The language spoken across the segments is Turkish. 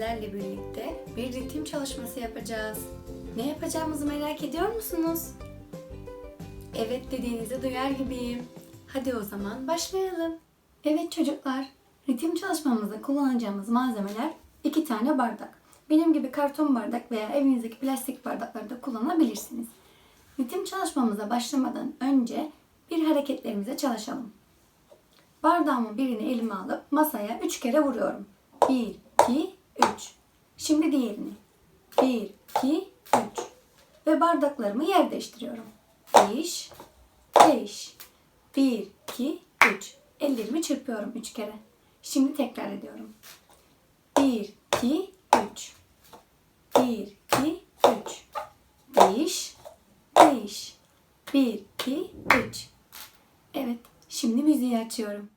sizlerle birlikte bir ritim çalışması yapacağız. Ne yapacağımızı merak ediyor musunuz? Evet dediğinizi duyar gibiyim. Hadi o zaman başlayalım. Evet çocuklar, ritim çalışmamızda kullanacağımız malzemeler iki tane bardak. Benim gibi karton bardak veya evinizdeki plastik bardakları da kullanabilirsiniz. Ritim çalışmamıza başlamadan önce bir hareketlerimize çalışalım. Bardağımın birini elime alıp masaya 3 kere vuruyorum. 1, 2, 3. Şimdi diğerini. 1, 2, 3. Ve bardaklarımı yer değiştiriyorum. Değiş, değiş. 1, 2, 3. Ellerimi çırpıyorum 3 kere. Şimdi tekrar ediyorum. 1, 2, 3. 1, 2, 3. Değiş, değiş. 1, 2, 3. Evet, şimdi müziği açıyorum.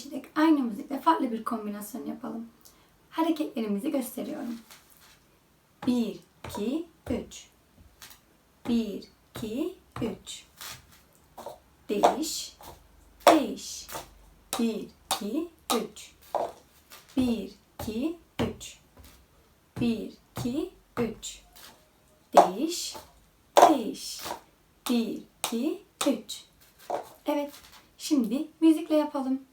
Değiştirerek aynı müzikle farklı bir kombinasyon yapalım. Hareketlerimizi gösteriyorum. 1, 2, 3. 1, 2, 3. Değiş, değiş. 1, 2, 3. 1, 2, 3. 1, 2, 3. Değiş, değiş. 1, 2, 3. Evet, şimdi müzikle yapalım.